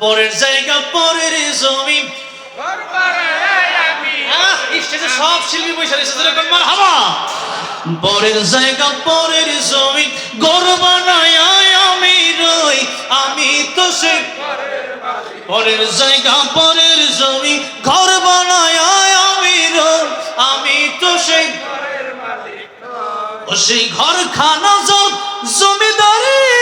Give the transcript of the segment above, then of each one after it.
পরের জায়গা, পরের জমি। সব শিল্পী জায়গা, পরের জমি আমি রই, আমি তো সে। পরের জায়গা, পরের জমি, ঘর বানায় আমি রই, আমি তো সেই সেই ঘর খানা জমিদারি।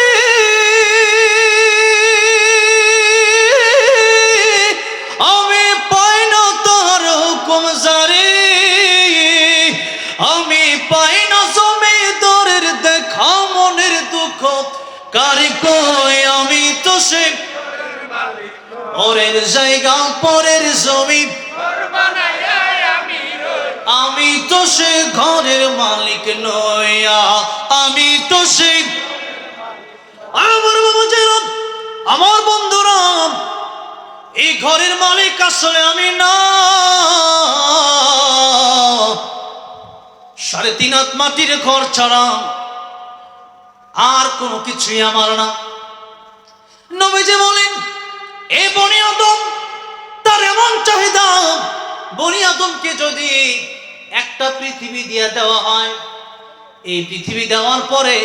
কারি কই আমি তো সে? পরের জায়গা, পরের জমি। আমি তো সে ঘরের মালিক নয়া আমি তো সে আমার বাবা আমার বন্ধুরা এই ঘরের মালিক আসলে আমি না। সাড়ে তিন হাত মাটির ঘর ছাড়া আর কোনো কিছুই আমার না। নবীজি বলেন এ বনি আদম তার এমন চাহিদা বনি আদমকে যদি একটা পৃথিবী দিয়ে দেওয়া হয় এই পৃথিবী দেওয়ার পরে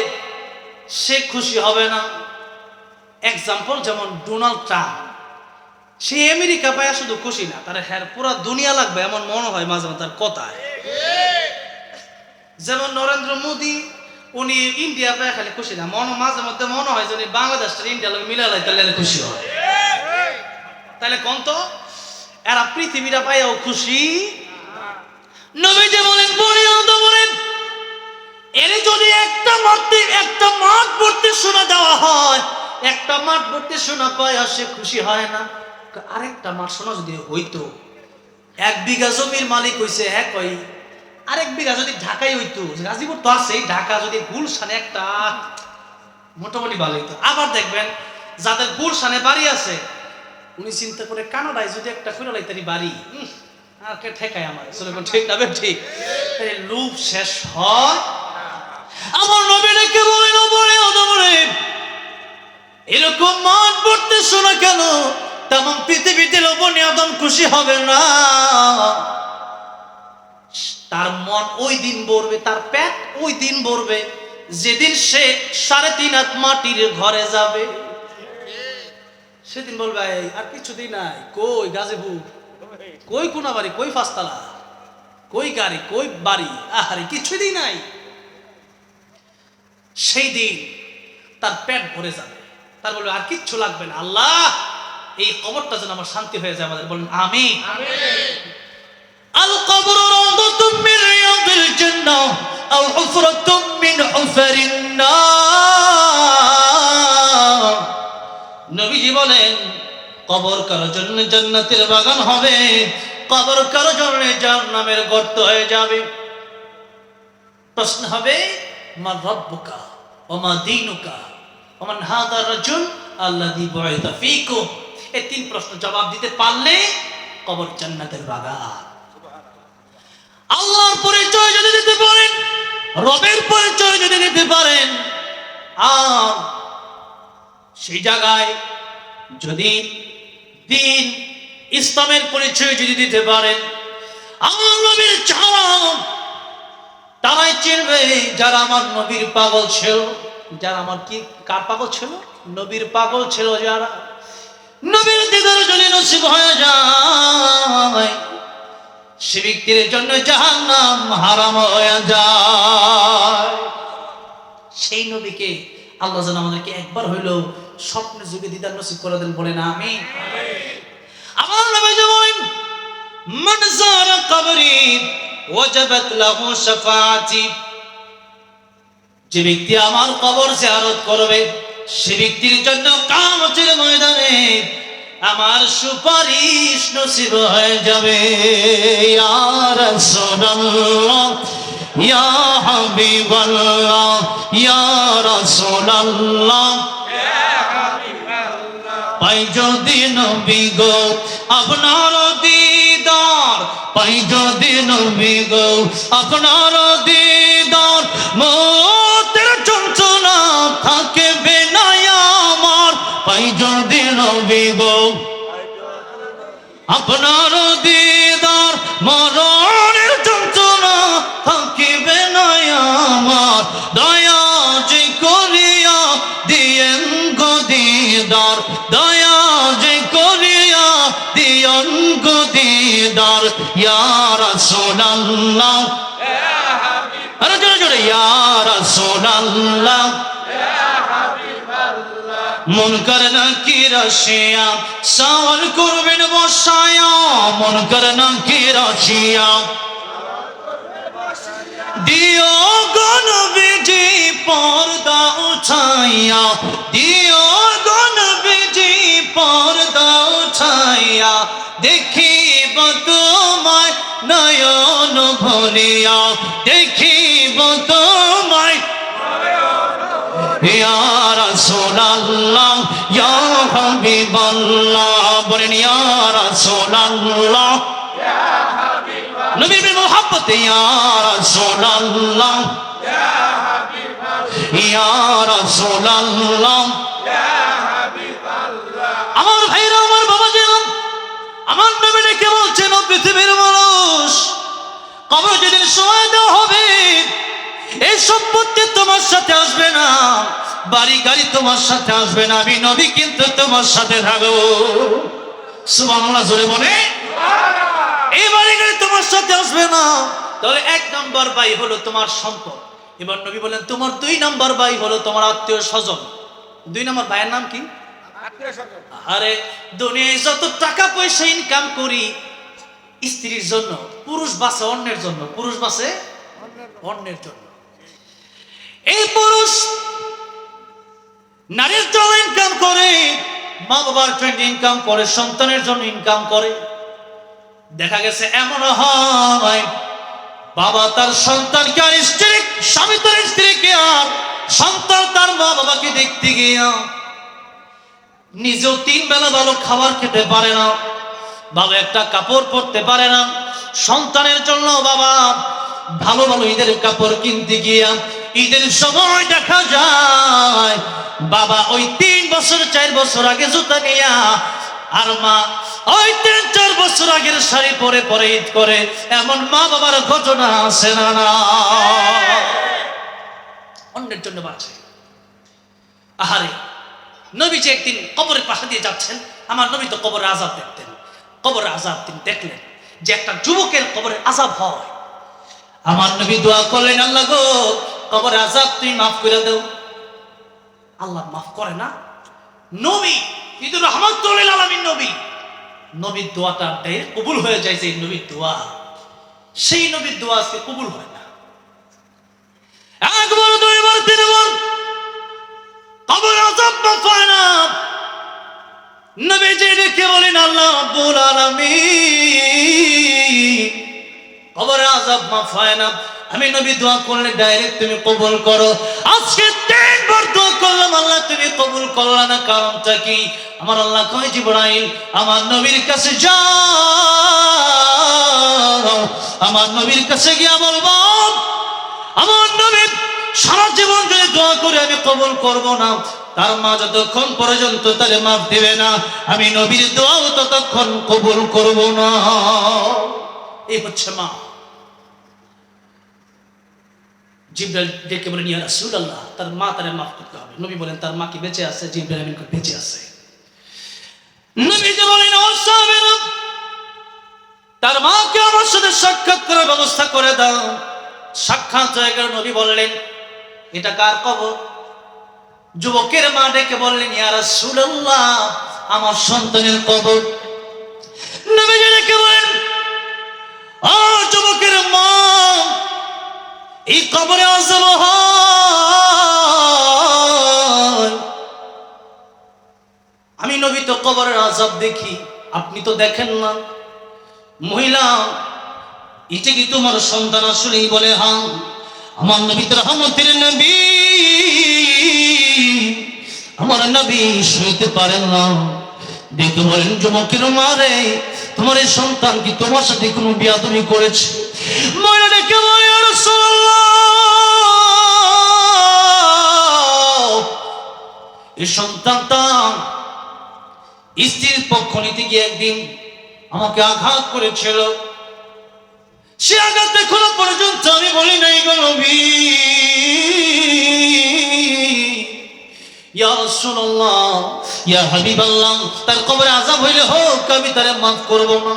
সে খুশি হবে না। এক্সাম্পল যেমন ডোনাল্ড ট্রাম্প সে আমেরিকা পায় শুধু খুশি না তার হ্যার পুরো দুনিয়া লাগবে এমন মনে হয় মাঝে মাঝে তার কথায়। যেমন নরেন্দ্র মোদী উনি ইন্ডিয়া পায় খালি খুশি না। মন মাঝে মধ্যে মনে হয় যে উনি বাংলাদেশটা ইন্ডিয়া লোক মিলালাই তাহলে খুশি হয়। তাহলে কোন তো? এরা পৃথিবীটা পাইয়াও খুশি। নবীজি বলেন বলিয়াদ বলেন, এর যদি একটা মাঠে একটা মাঠ ভর্তি শোনা দেওয়া হয়, একটা মাঠ ভর্তি শোনা পায় আর সে খুশি হয় না। আরেকটা মাঠ শোনা যদি হইতো, এক বিঘা জমির মালিক হইছে এক কই আরেক বিঘা যদি ঢাকায় হইতো গাজীপুর তো আছেই, ঢাকা যদি গুলশানে একটা, মোটামুটি ভালো হইতো। আবার দেখবেন, যাদের গুলশানে বাড়ি আছে, উনি চিন্তা করে কানাডায় যদি একটা করে লাইতারি বাড়ি আর কে ঠেকায় আমার সেরকম ঠিক না ঠিক? লুপ শেষ হয়। আমার নবী ডেকে বলেন বলে অদমরে এরকম মান পড়তে শোনা কেন? তেমন পৃথিবীতে লবণী আদম খুশি হবে না। তার মন ওই দিন ভরবে তার পেট ওই দিন ভরবে। যেদিন সে সাড়ে তিন হাত মাটির ঘরে যাবে। সেদিন বলবে "এই, আর কিছুদিন নাই। কই গাজীপুর? কই কোনা বাড়ি কই ফাঁসতলা কই গাড়ি? কই বাড়ি? আহারে কিছুদিন নাই। সেই দিন তার পেট ভরে যাবে। তার বলবে আর কিচ্ছু লাগবে না। আল্লাহ এই কবরটা যেন আমার শান্তি হয়ে যায় আমাদের। বলেন আমি আল কবর রাউদাতুম মিন রিয়াদিল জান্নাহ আও হুফরাতুম মিন হুফারিন নবীজি বলেন কবর কারও জন্য জান্নাতের বাগান হবে? কবর কারও জন্য জাহান্নামের গর্ত হয়ে যাবে? প্রশ্ন হবে মা রব্বুকা ওমা দীনুকা ওমান হাদা রাজুল আল্লাযী বুইতা ফীকুম? এই তিন প্রশ্ন জবাব দিতে পারলে কবর জান্নাতের বাগান। আল্লাহর পরিচয় যদি দিতে পারেন, রবের পরিচয় যদি দিতে পারেন, আর সেই জায়গায় যদি দিন ইসলামের পরিচয় যদি দিতে পারেন, আমার নবীর চাওয়া তারাই চিনবে যারা আমার নবীর পাগল ছিল। যারা আমার কি, কার পাগল ছিল? নবীর পাগল ছিল যারা। নবীর দিদার যদি নসিব হয়ে যায় সে ব্যক্তির জন্য জাহান্নাম হারাম হয়ে যায়। সেই নবীকে আল্লাহ যেন আমাদেরকে একবার হইলেও স্বপ্নের যুগে দিদার নসিব করে দেন বলে না আমি আমার নবী যেমন, মান জারা কবরি ওয়াজাবাত লাহু শাফাআতি। যে ব্যক্তি আমার কবর জিয়ারত করবে, সে ব্যক্তির জন্য কামতের ময়দানে আমার সুপারিশ নসিব হয়ে যাবে। ইয়া রাসূলুল্লাহ, ইয়া হাবিবাল্লাহ, ইয়া রাসূলুল্লাহ। পাই যদি নবী গো, আপনার দিদার, পাই যদি নবী গো, আপনার দিদার মতের নবী আপনার দিদার মরণের যন্ত্রণা থাকিবে না আমার। দয়া যে করিয়া দিয়েন গো দিদার। দয়া যে করিয়া দিয়ন গো দিদার। ইয়ার সোনাল্লাহ। আরে জোরে জোরে, ইয়ার সোনাল্লাহ। মন করে না কি রসিয়া সওয়াল করবেন বসায়া। না কি রসিয়া দিও গণ বিজি পর্দা উঠাইয়া, দিও গণ বিজি পর্দা উঠাইয়া, দেখিব তোমায় নয়ন ভরিয়া, দেখিব তোমায় ইয়া আমার ভাইরা, আমার বাবা যেরকম আমার নবী ডেকে বলছেন পৃথিবীর মানুষ, কবর যেদিন সময় দেওয়া হবে এই সম্পত্তি তোমার সাথে আসবে না। বাড়ি গাড়ি তোমার সাথে আসবে না। আমি নবী কিন্তু তোমার সাথে থাকব। সুবহানাল্লাহ জোরে বলে এই বাড়ি গাড়ি তোমার সাথে আসবে না। তাহলে এক নাম্বার বাই হলো তোমার সম্পদ। এবার নবী বলেন তোমার দুই নাম্বার বাই হলো তোমার আত্মীয় স্বজন। দুই নাম্বার ভাইয়ের নাম কি? আরে দুনিয়ায় যত টাকা পয়সা ইনকাম করি স্ত্রীর জন্য পুরুষ বাসে অন্যের জন্য। পুরুষ বাসে অন্যের জন্য। এই পুরুষ নারীর জন্য ইনকাম করে, মা বাবার জন্য ইনকাম করে, সন্তানের জন্য ইনকাম করে। দেখা গেছে এমন হয়, বাবা তার সন্তানকে আর স্ত্রী, স্বামী তার স্ত্রীকে আর সন্তান তার মা বাবাকে দেখতে গিয়া নিজেও তিন বেলা ভালো খাবার খেতে পারে না, ভালো একটা কাপড় পরতে পারে না। সন্তানের জন্য বাবা ভালো ভালো ঈদের কাপড় কিনতে গিয়া ঈদের সময় দেখা যায়, বাবা ওই তিন বছর, চার বছর আগে জুতা নিয়া আর মা ওই তিন, চার বছর আগের শাড়ি পরে পরে ঈদ করে। এমন মা বাবার ঘটনা আছে না না? অন্যের জন্য বাঁচে। আহারে নবী যে একদিন কবরের পাশে দিয়ে যাচ্ছেন। আমার নবী তো কবর আজাব দেখতেন। কবর আজাব তিনি দেখলেন যে একটা যুবকের কবরের আজাব হয়। আমার নবী দোয়া করলেন, আল্লাহ গো কবরের আজাব তুমি মাফ করে দাও। আল্লাহ মাফ করে না। নবী ইদুর রহমতুল্লাহ আলমিন নবী। নবীর দোয়াটা কবুল হয়ে যায় যে নবীর দোয়া। সেই নবীর দোয়া আজকে কবুল হয় না। একবার, দুইবার, তিনবার কবর আজাব মাফ হয় না। নবীজি ডেকে বলেন, আল্লাহ রাব্বুল আলামিন। কবর আজাব মাফ হয় না আমি নবী দোয়া করলে ডাইরেক্ট তুমি কবুল করো। আজকে তিনবার দোয়া করলাম, আল্লাহ তুমি কবুল করলা না। কারণটা কি? আমার আল্লাহ কয়, জিবরাইল, আমার নবীর কাছে যাও। আমার নবীর কাছে গিয়া বলব, আমার নবী, সারা জীবন ধরে দোয়া করে আমি কবুল করব না, তার মা যতক্ষণ পর্যন্ত তারে মাফ দেবে না, আমি নবীর দোয়াও ততক্ষণ কবুল করব না। এই হচ্ছে মা। জিব্রাইল ডেকে বলেন, ইয়া তার মা মাফ করতে হবে। নবী বলেন, তার মা কি বেঁচে আছে? জিব্রাইল আমিন বেঁচে আছে। বলেন, ও তার মাকে আমার সাথে সাক্ষাৎ করার ব্যবস্থা করে দাও। সাক্ষাৎ হয়ে গেল, নবী বললেন, এটা কার কবর? যুবকের মা ডেকে বললেন, ইয়া রাসূলুল্লাহ, আমার সন্তানের কবর। নবীজি ডেকে যুবকের মা, এই কবরে হয়। আমি নবী তো কবরের আজাব দেখি, আপনি তো দেখেন না। মহিলা, এটা কি তোমার সন্তান আসলেই বলে হ্যাঁ আমার নবী তো রহমতের নবী, আমার নবী শুনতে পারেন না। দেখে যুবকের মারে, তোমার এই সন্তান কি তোমার সাথে কোনো বিয়া তুমি করেছে এই সন্তানটা স্ত্রীর পক্ষ নিতে গিয়ে একদিন আমাকে আঘাত করেছিল। সে আঘাত এখনও পর্যন্ত আমি বলি নাই গো তার কবরে হইলে মাফ করব না।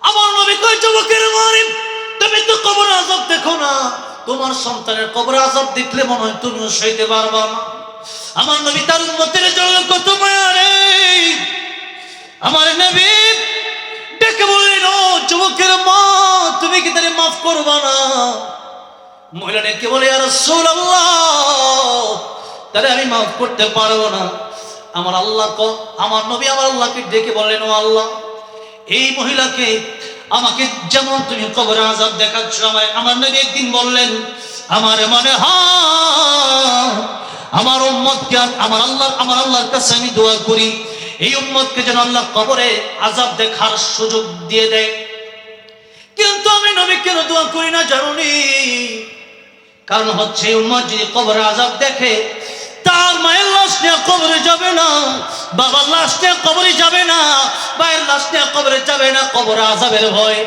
আমার নবী তুমি তো কবর দেখো না। তোমার সন্তানের কবর আযাব দেখলে মনে হয় তুমিও সইতে পারবা না। আমার নবী তার উম্মতের জন্য কত আমার নবী ডেকে ও যুবকের মা, তুমি কি তারে মাফ করবা না? মহিলা ডেকে বলে আর রাসূলুল্লাহ তারে আমি মাফ করতে পারব না। আমার আল্লাহ আমার নবী আমার আল্লাহকে ডেকে বললেন, ও আল্লাহ, এই মহিলাকে আমাকে যেমন তুমি কবর আজাব দেখাচ্ছ, আমায় আমার নবী একদিন বললেন, আমার মনে আমার উম্মতকে আমার আল্লাহ, আমার আল্লাহর কাছে আমি দোয়া করি। এই উম্মতকে যেন আল্লাহ কবরে আজাব দেখার সুযোগ দিয়ে দেয়। কিন্তু আমি নবী কেন দোয়া করি না জানুনি? কারণ হচ্ছে উম্মত যদি কবরে আজাব দেখে তার মায়ের লাশ নিয়ে কবরে যাবে না, বাবার লাশ নিয়ে কবরে যাবে না, ভাইয়ের লাশ নিয়ে কবরে যাবে না, কবরে আজাবের ভয়।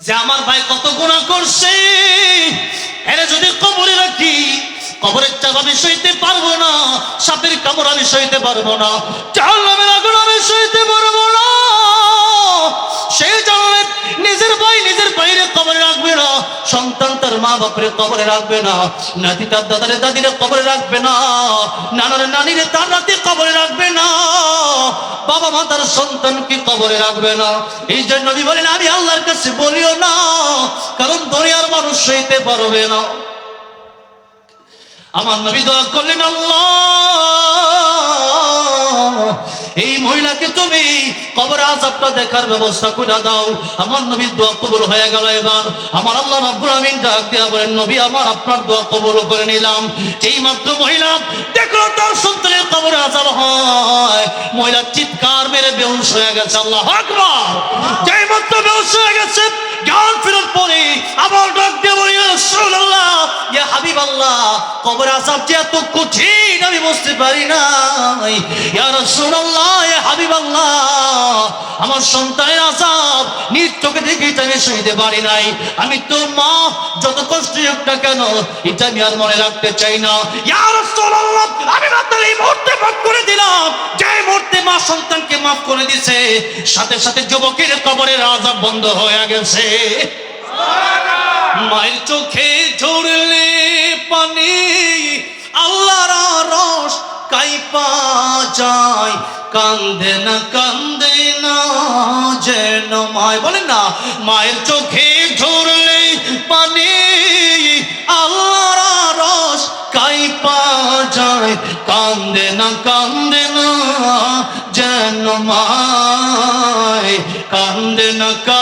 যে আমার ভাই কত গুণা করছে, এরে যদি কবরে রাখি, কবরের চাপ আমি সইতে পারব না, সাপের কামড় আমি সইতে পারব না, জাহান্নামের আগুন আমি সইতে পারব না। নিজের ভাই নিজের বাইরে কবরে রাখবে না। সন্তান তার মা বাপরে কবরে রাখবে না। নাতি তার দাদারে দাদিরে কবরে রাখবে না। নানার নানিরে তার নাতি কবরে রাখবে না। বাবা মা তার সন্তানকে কবরে রাখবে না। এই জন্য নবী বলেন, আমি আল্লাহর কাছে বলিও না। কারণ দুনিয়ার মানুষ সইতে পারবে না। আমার নবী দোয়া করলেন, আল্লাহ, এই মহিলাকে তুমি কবর আজাবটা দেখার ব্যবস্থা করে দাও। আমার নবীর দোয়া কবুল হয়ে গেল এবার। আমার আল্লাহ রাব্বুল আমিন ডাক দিয়া বলেন, নবী, আমার আপনার দোয়া কবুল করে নিলাম। এই মাত্র মহিলা, দেখো তার সন্তানের কবর আজাব হয়। মহিলা চিৎকার মেরে বেহুশ হয়ে গেছে, আল্লাহ আকবার। যেই মাত্র বেহুশ হয়ে গেছে জ্ঞান ফেরার পরে আবার ডাক দিয়ে বলি রাসূলুল্লাহ, ইয়া হাবিবাল্লাহ, কবর আযাব যে এত কঠিন আমি বুঝতে পারি না ইয়া রাসূলুল্লাহ আমার সন্তানের আযাব নিজ চোখে আমি সইতে পারি নাই। আমি তো মা, যত কষ্ট হোক না কেন, এটা আমি আর মনে রাখতে চাই না। আমি এই মুহূর্তে করে দিলাম। যে মুহূর্তে মা সন্তানকে মাফ করে দিছে, সাথে সাথে যুবকের কবরের আযাব বন্ধ হয়ে গেছে। মায়ের চোখে ঝরলে পানি, আল্লাহর রস কাইপা যায়? কান্দে না কান্দে না যেন মায়। বলেন না, মায়ের চোখে ঝরলে পানি, আল্লাহর রস কাইপা যায়? কান্দে না কান্দে না যেন মায়। কান্দে না কান্দে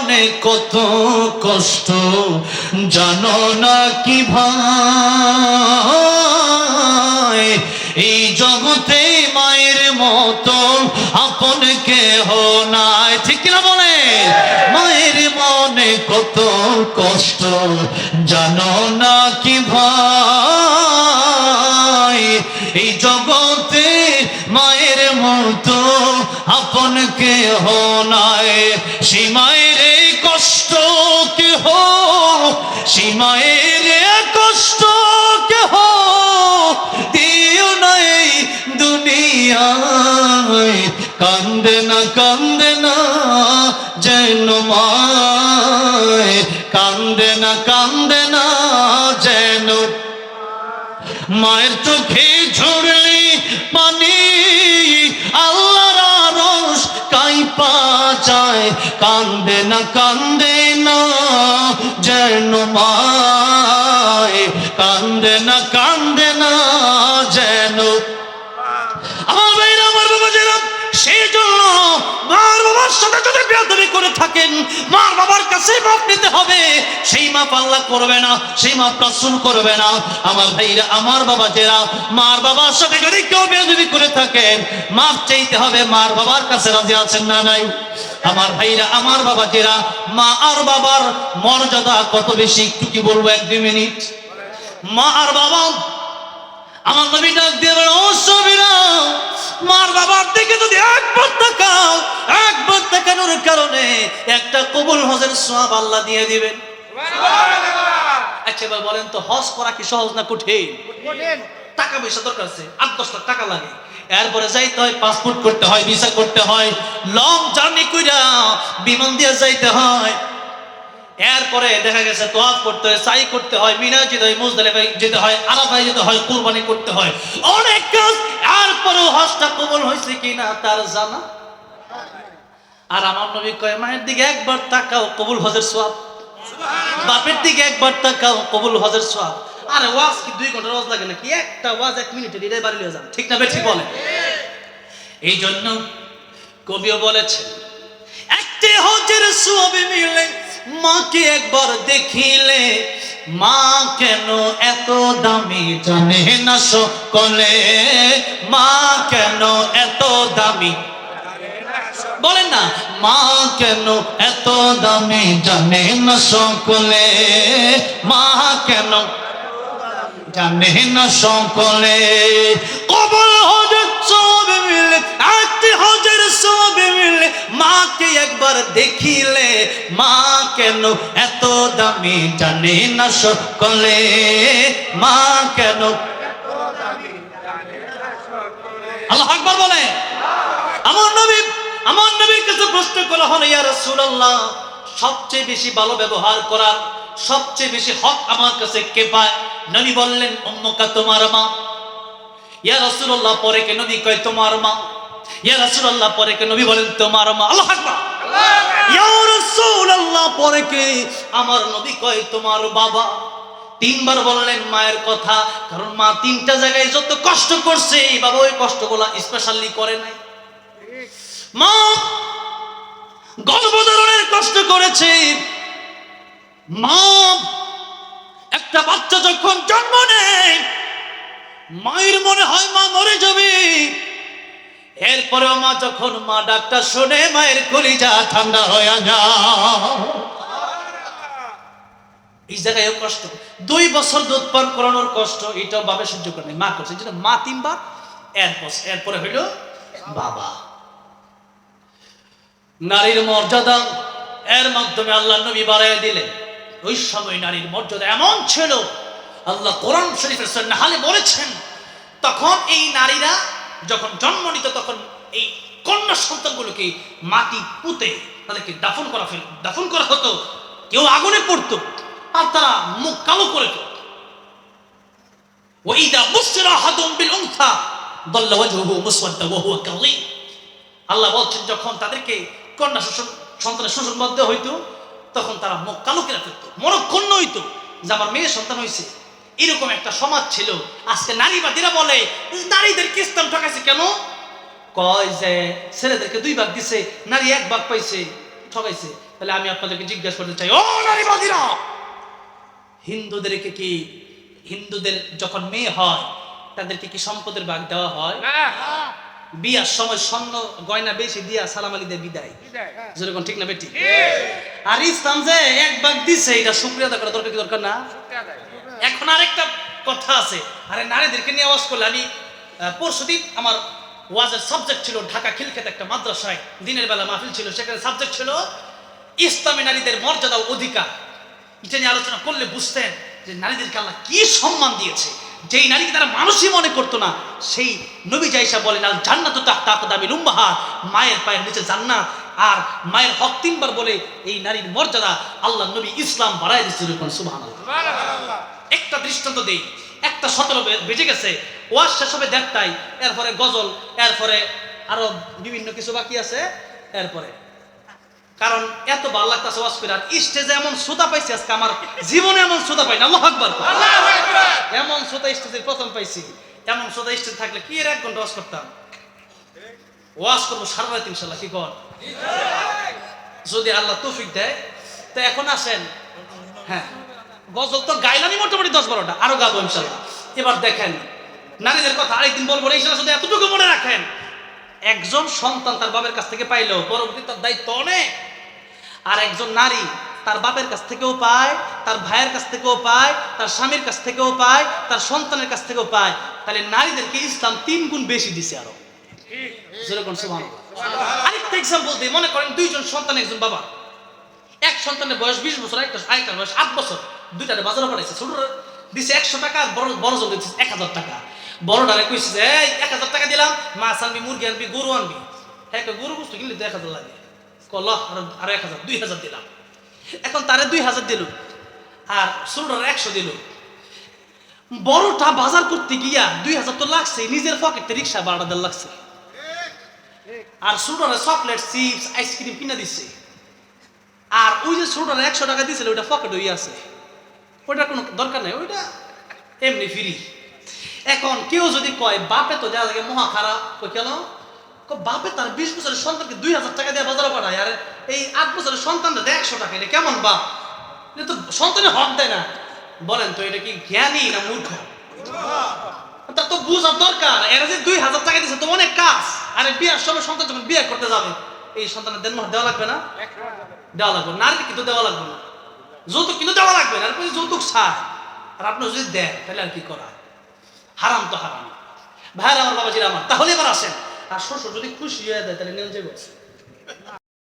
মনে কত কষ্ট, জানো না কি ভাই এই জগতে মায়ের মতো আপন কেহ নাই। ঠিক না বলে? মায়ের মনে কত কষ্ট, জানো না কি ভাই এই জগতে মায়ের মতো আপন কেহ নাই। সেই সেই মায়ের এই কষ্ট কেহ দিও নাই দুনিয়ায়। কান্দে না কান্দে না যেন মায়। কান্দে না কান্দে না যেন মায়ের চোখে ঝরলি পানি। আল্লাহর রস কাইপা যায় কান্দে না, কান্দে যেন মায় কান্দে না কান্দে না যেন। আমার ভাইরা, আমার বাবা যেন সেই জন্য মার বাবার সাথে যদি বেয়াদবি করে থাকেন, মার বাবার কাছে মাপ নিতে হবে। সেই মাপ আল্লাহ করবে না, সেই মাপ রাসূল করবে না। আমার ভাইরা, আমার বাবা যেরা, মার বাবার সাথে যদি কেউ বেয়াদবি করে থাকেন, মাপ চাইতে হবে মার বাবার কাছে রাজি আছেন না নাই? আমার ভাইরা, আমার বাবা যেরা, মা আর বাবার মর্যাদা কত বেশি, একটু কি বলব এক দুই মিনিট? মা আর বাবা, আমার নবী ডাক দিয়ে মার বাবার দিকে যদি একবার তাকাও একবার তাকানোর কারণে একটা কবুল হজের সওয়াব আল্লাহ দিয়ে দিবেন। আচ্ছা এবার বলেন তো হজ করা কি সহজ না কঠিন? টাকা পয়সা দরকার আছে আট দশ লাখ টাকা লাগে। এরপরে যাইতে হয় পাসপোর্ট করতে হয় ভিসা করতে হয় লং জার্নি কইরা বিমান দিয়ে যাইতে হয়। এরপরে দেখা গেছে তোয়াফ করতে হয় সাই করতে হয় মিনা যেতে হয় মুজদালিফায় যেতে হয় আরাফায় যেতে হয় কুরবানি করতে হয়। অনেক কাজ এরপরেও হজটা কবল হয়েছে কিনা তার জানা আর আমার নবী কয় মায়ের দিকে একবার তাকাও কবুল হজের সওয়াব বাপের দিকে একবার তাকাও কবুল হজের সওয়াব আরে ওয়াজ কি দুই ঘণ্টার ওয়াজ লাগে নাকি? একটা ওয়াজ এক মিনিটের এটাই বাড়ি যান ঠিক না বেঠিক বলে। এই জন্য কবিও বলেছে একটি হজের সবে মিলে মাকে একবার দেখিলে, মা কেন এত দামি জানে না সকলে? মা কেন এত দামি? বলেন না, মা কেন এত দামি জানে না সকলে? মা কেন জানে না সকলে? কবল হজের সবে মিলে একটি হজের সবে মিলে মাকে একবার দেখিলে, মা কেন এত দামি জানে না সকলে মা কেন আল্লাহ আকবার বলে। আমার নবী, আমার নবীর কাছে প্রশ্ন করা হলো, ইয়া রাসূলুল্লাহ, সবচেয়ে বেশি ভালো ব্যবহার করার সবচেয়ে বেশি হক আমার কাছে কে পায়? নবী বললেন অন্যকা তোমার মা। ইয়া রাসূলুল্লাহ, পরে কে নবী কয়, তোমার মা। ইয়া রাসূলুল্লাহ, পরে কে নবী বলেন, তোমার মা। আল্লাহ আকবার। ইয়া রাসূলুল্লাহ, পরে কে আমার নবী কয়, তোমার বাবা। তিনবার বললেন মায়ের কথা, কারণ মা তিনটা জায়গায় যত কষ্ট করছে এই বাবা ওই কষ্টগুলো স্পেশালি করে নাই। মা গর্ভধারণের কষ্ট করেছে। মা একটা বাচ্চা যখন জন্ম নেয় মায়ের মনে হয় মা মরে যাবে। এরপরেও মা যখন মা ডাক্তার শোনে, মায়ের কলিজা ঠান্ডা হয়ে যায়। এই জায়গায়ও কষ্ট। দুই বছর দুধ পান করানোর কষ্ট, এটাও বাবা সহ্য করে। মা করছে যেটা মা তিনবার, এরপর এরপরে হইল বাবা। নারীর মর্যাদা, এর মাধ্যমে আল্লাহ নবী বাড়াই দিলেন। ওই সময় নারীর মর্যাদা এমন ছিল আল্লাহ কোরআন শরীফের সন্ন্যাহালে বলেছেন, তখন এই নারীরা যখন জন্ম নিত, তখন এই কন্যা সন্তানগুলোকে মাটি পুঁতে তাদেরকে দাফন করা ফেল, দাফন করা হতো। কেউ আগুনে পড়তো আর তারা মুখ কালো করে আল্লাহ বলছেন, যখন তাদেরকে কন্যা শোষণ সন্তানের শোষণ মধ্যে হইতো, তখন তারা মুখ কালো কেনা ফেলতো মরক্ষণ্য হইতো। যে আমার মেয়ে সন্তান হয়েছে এরকম একটা সমাজ ছিল। আজকে নারীবাদীরা বলে, নারীদের ইসলাম ঠকাইছে কেন? কয় যে, ছেলেদেরকে দুই ভাগ দিছে, নারী এক ভাগ পাইছে, ঠকাইছে। তাহলে আমি আপনাদেরকে জিজ্ঞাসা করতে চাই, ও নারীবাদীরা! হিন্দুদেরকে কি, হিন্দুদের যখন মেয়ে হয়, তাদেরকে কি সম্পদের ভাগ দেওয়া হয়। বিয়ার সময় স্বর্ণ গয়না বেশি দিয়া সালাম আলী দিয়ে বিদায়। যেরকম ঠিক না বেটি? আর ইসলাম যে এক ভাগ দিছে এটা শুক্রিয়া আদা করা দরকার কি দরকার না? এখন আরেকটা কথা আছে। আরে নারীদেরকে নিয়ে আওয়াজ করলে আমি পরশুদিন আমার ওয়াজের সাবজেক্ট ছিল ঢাকা খিলক্ষেত একটা মাদ্রাসায় দিনের বেলা মাহফিল ছিল সেখানে সাবজেক্ট ছিল ইসলামী নারীদের মর্যাদা অধিকার। এটা নিয়ে আলোচনা করলে বুঝতেন যে নারীদেরকে আল্লাহ কি সম্মান দিয়েছে। যেই নারীকে তারা মানুষই মনে করতো না সেই নবী জাইসা বলেন আল জান্নাত তাহতা দামি রুম্বাহার মায়ের পায়ের নিচে জান্নাত। আর মায়ের হক তিনবার বলে এই নারীর মর্যাদা আল্লাহ নবী ইসলাম বাড়াই দিচ্ছে সুবাহ একটা দৃষ্টান্ত দেই একটা সতেরো বেজে গেছে ওয়াজ শেষ হবে দেড়টায় এরপরে গজল এরপরে আরও বিভিন্ন কিছু বাকি আছে এরপরে কারণ এত ভালো লাগতেছে ওয়াজ করে স্টেজে এমন শ্রোতা পাইছি আজকে আমার জীবনে এমন শ্রোতা পাই না। আল্লাহ আকবার। এমন শ্রোতা স্টেজে প্রথম পাইছি। এমন শ্রোতা স্টেজ থাকলে কি এর এক ঘণ্টা ওয়াজ করতাম? ওয়াজ করব সারা রাত ইনশাল্লাহ কি কর? যদি আল্লাহ তৌফিক দেয়। তো এখন আসেন। হ্যাঁ। গজল তো গাইলামই মোটামুটি দশ বারোটা আরও গাবো ইনশাল্লাহ এবার দেখেন নারীদের কথা আরেকদিন বলব ইনশাল্লাহ শুধু এতটুকু মনে রাখেন। একজন সন্তান তার বাবার কাছ থেকে পাইলো পরবর্তী তার দায়িত্ব অনেক। আর একজন নারী তার বাপের কাছ থেকেও পায়, তার ভাইয়ের কাছ থেকেও পায়, তার স্বামীর কাছ থেকেও পায়, তার সন্তানের কাছ থেকেও পায়। তাহলে নারীদেরকে ইসলাম তিন গুণ বেশি দিছে আরও। আরেকটা এক্সাম্পল দিই, মনে করেন দুইজন সন্তান, একজন বাবা। এক সন্তানের বয়স বিশ বছর একটা আরেকটার বয়স আট বছর। দুইটারে বাজারে পাঠাইছে ছোটরা দিছে একশো টাকা, বড় বড় জন দিচ্ছে এক হাজার টাকা। বড়টারে কইছে এই, এক হাজার টাকা দিলাম, মাছ আনবি, মুরগি আনবি, গরু আনবি। হ্যাঁ গরু বস্তু কিনলে তো এক হাজার লাগে। কল আর এক হাজার, দুই হাজার দিলাম। এখন তারে দুই হাজার দিল, আর ছোটটারে একশো দিল। বড়টা বাজার করতে গিয়া দুই হাজার তো লাগছে নিজের পকেটে রিক্সা দেড় লাগছে। আর ছোটরা চকলেট, চিপস, আইসক্রিম কিনে দিচ্ছে আর ওই যে ছোটরা একশো টাকা দিয়েছিল ওইটা পকেট হয়ে আছে। ওইটা কোনো দরকার নেই, ওইটা এমনি ফ্রি এখন কেউ যদি কয়, বাপে তো দেওয়া লাগে মহা খারাপ কেন বাপে তার বিশ বছরের সন্তানকে দুই হাজার টাকা দিয়ে বাজারে পাঠায়, আর এই আট বছরের সন্তানটা দেয় একশো টাকা, এটা কেমন বাপ? এটা তো সন্তানের হক দেয় না। বলেন তো, এটা কি জ্ঞানী না মূর্খ? তার তো বুঝার দরকার, এরা যে দুই হাজার টাকা দিচ্ছে তো অনেক কাজ। আরে বিয়ার সময় সন্তান যখন বিয়ে করতে যাবে, এই সন্তানের দেন দেওয়া লাগবে না? দেওয়া লাগবে নারীকে কিন্তু দেওয়া লাগবে না। যৌতুক কিন্তু দেওয়া লাগবে না যদি যৌতুক চায় আর আপনি যদি দেন, তাহলে আর কি করা? হারাম তো হারাম। ভাইয়ের, আমার বাবাজির আমার, তাহলে এবার আসেন। আর শ্বশুর যদি খুশি হয়ে যায় তাহলে নিয়ে যাব।